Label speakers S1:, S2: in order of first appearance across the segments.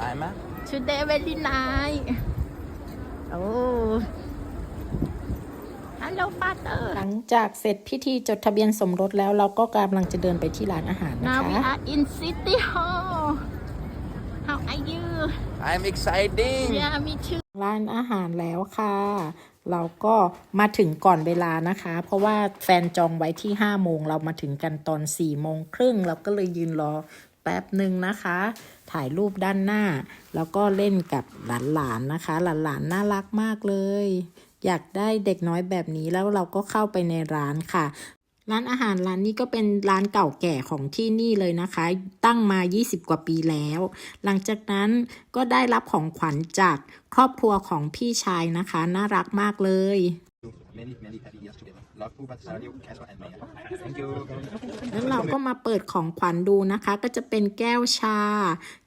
S1: Lima.
S2: Today very nice โอ้ Hello father
S3: หลังจากเสร็จพิธีจดทะเบียนสมรสแล้วเราก็กำลังจะเดินไปที่ร้านอาหารนะ
S2: Now we
S3: คะ
S2: are in City Hall How are you
S1: I'm exciting.
S2: Yeah me too
S3: ร้านอาหารแล้วค่ะ เราก็มาถึงก่อนเวลานะคะ เพราะว่าแฟนจองไว้ที่5โมงเรามาถึงกันตอน4โมงครึ่งเราก็เลยยืนรอ แป๊บหนึ่งนะคะ ถ่ายรูปด้านหน้า แล้วก็เล่นกับหลานๆนะคะ หลานๆน่ารักมากเลย อยากได้เด็กน้อยแบบนี้แล้วเราก็เข้าไปในร้านค่ะร้านอาหารร้านนี้ก็เป็นร้านเก่าแก่ของที่นี่เลยนะคะ ตั้งมา 20 กว่าปีแล้ว หลังจากนั้นก็ได้รับของขวัญจากครอบครัวของพี่ชายนะคะ น่ารักมากเลย แล้วเราก็มาเปิดของขวัญดูนะคะ ก็จะเป็นแก้วชา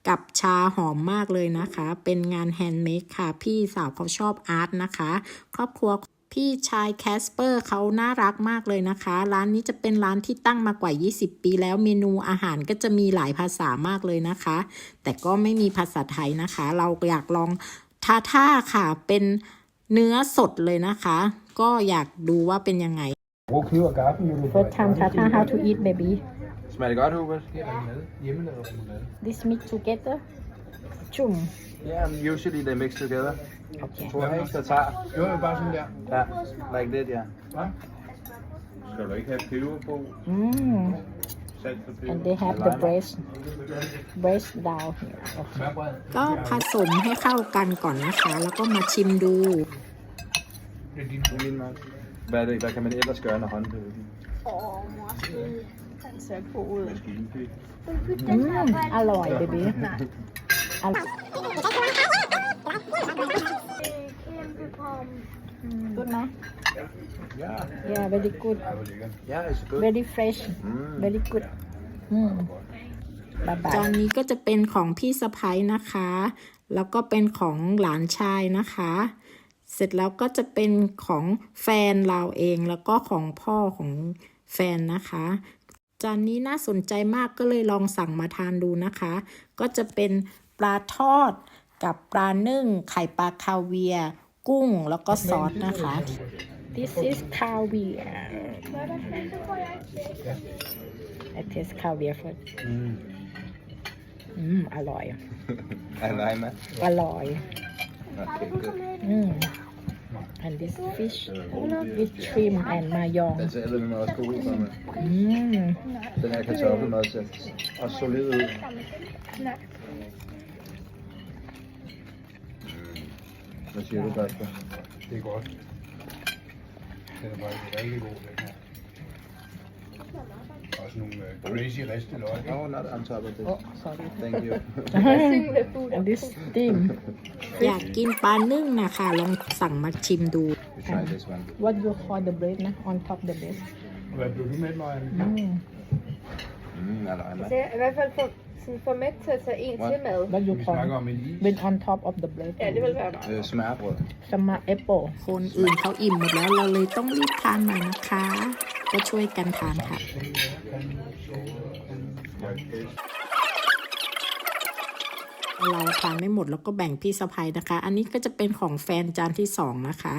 S3: กับชาหอมมากเลยนะคะ เป็นงานแฮนด์เมดค่ะ พี่สาวเขาชอบอาร์ตนะคะ ครอบครัวพี่ชายแคสเปอร์เขาน่ารักมากเลยนะคะ ร้านนี้จะเป็นร้านที่ตั้งมากว่า 20 ปีแล้วเมนูอาหารก็จะมีหลายภาษามากเลยนะคะ แต่ก็ไม่มีภาษาไทยนะคะ เราอยากลองทาท่าค่ะเป็น เนื้อสดเลยนะคะ ก็อยากดูว่าเป็นยังไง
S4: Brug kniv og gaffel, når du
S3: First time tata how to eat baby
S1: Smager det godt, Hubert?
S4: Det er remoulade. Hjemmelavet remoulade.
S3: this mix together จุ่ม
S1: Yeah, usually they mix together.
S3: โอเค
S1: Tror jeg ikke, der tager.
S4: Jo, jo, bare sådan der.
S1: Ja, like that, ja.
S4: Hva?
S5: Skal du ikke have peber på?
S3: อืม
S5: Salt og peber?
S3: And they have the breast breast down here โอเค
S4: Smørbrød.
S3: ก็ผสมให้เข้ากันก่อนนะคะ แล้วก็มาชิมดู
S4: Det er din
S1: Det er min mad. Hvad, er det, hvad kan man ellers gøre, når hånden bliver
S5: Maskinpik.
S3: อืมอร่อย baby อร่อย good ไหม
S4: Ja.
S3: yeah very good
S4: Ej, hvor lækkert.
S1: Ja, it's good.
S3: very fresh
S1: Mm.
S3: very good อืมบายบายจานนี้ก็จะเป็นของพี่สะพ้ยนะคะ แล้วก็เป็นของหลานชายนะคะ เสร็จแล้วก็จะเป็นของแฟนเราเองแล้วก็ของพ่อของแฟนนะคะ จานนี้น่าสนใจมากก็เลยลองสั่งมาทานดูนะคะ ก็จะเป็นปลาทอดกับปลานึ่งไข่ปลาคาเวียร์กุ้งแล้วก็ซอสนะคะ This is caviar I taste caviar first อืม อร่อย
S1: Er det med?
S3: อร่อย
S1: Okay, good.
S3: อืม and this fish with shrimp and mayong
S1: Den ser lidt også god ud, sammen.
S3: อืม
S1: Den her kartoffelmad ser også solid ud. Hvad siger du, Kasper?
S4: Det er godt. Den er faktisk rigtig god, den her. Også nogle uh, crazy riste løg.
S1: No, not on top of this.
S3: oh sorry
S1: Thank you.
S3: and this steam อยากกินปลานึ่งนะคะลองสั่งมาชิมดู
S1: We try this one.
S3: what you call the bread นะ on top the bread
S4: Hvad blev du med, Løg?
S3: อืม
S1: Mm, er der med?
S6: Det er i hvert fald for, sådan for med til at tage en
S1: What?
S6: til mad.
S3: what you
S4: Vi
S3: call
S4: snakker om en is.
S3: when on top of the bread
S6: Ja, det vil være meget.
S1: Øh, smørbrød.
S3: สมาแอปเปิลคนอื่นเขาอิ่มหมดแล้วเราเลยต้องรีบทานหน่อยนะคะ ก็ช่วยกันทานค่ะ เราทานไม่หมดแล้วก็แบ่งพี่สะพ้ยนะคะ อันนี้ก็จะเป็นของแฟนจานที่สองนะคะ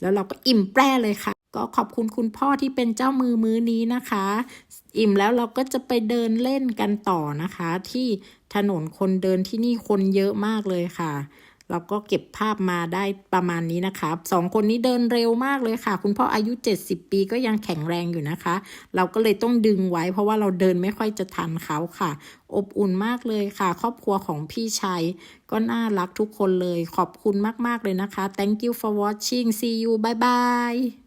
S3: แล้วเราก็อิ่มแปร่เลยค่ะ ก็ขอบคุณคุณพ่อที่เป็นเจ้ามือมื้อนี้นะคะ อิ่มแล้วเราก็จะไปเดินเล่นกันต่อนะคะ ที่ถนนคนเดินที่นี่คนเยอะมากเลยค่ะ เราก็เก็บภาพมาได้ประมาณนี้นะคะสองคนนี้เดินเร็วมากเลยค่ะ คุณพ่ออายุ 70 ปีก็ยังแข็งแรงอยู่นะคะ เราก็เลยต้องดึงไว้ เพราะว่าเราเดินไม่ค่อยจะทันเขาค่ะ อบอุ่นมากเลยค่ะ ครอบครัวของพี่ชัยก็น่ารักทุกคนเลย ขอบคุณมากๆเลยนะคะ thank you for watching see you bye bye